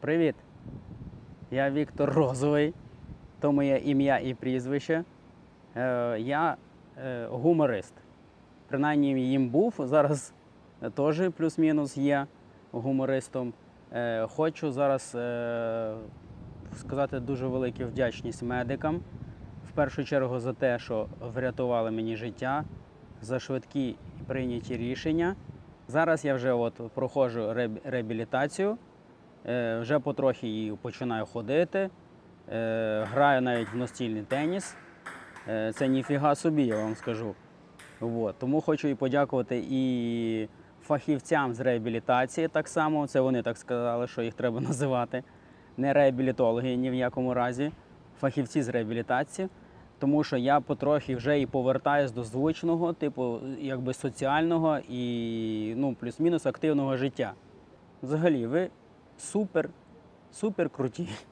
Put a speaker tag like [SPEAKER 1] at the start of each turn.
[SPEAKER 1] Привіт! Я Віктор Розовий, то моє ім'я і прізвище. Е, я е, гуморист. Принаймні їм був, зараз теж плюс-мінус є гумористом. Е, хочу зараз е, сказати дуже велику вдячність медикам. В першу чергу за те, що врятували мені життя, за швидкі прийняті рішення. Зараз я вже от проходжу реабілітацію. Е, вже потрохи і починаю ходити. Е, граю навіть в настільний теніс. Е, це ніфіга собі, я вам скажу. От. Тому хочу і подякувати і фахівцям з реабілітації так само. Це вони так сказали, що їх треба називати. Не реабілітологи ні в якому разі, фахівці з реабілітації. Тому що я потрохи вже і повертаюсь до звичного, типу, якби соціального і ну, плюс-мінус активного життя. Взагалі, ви super, super crudinho.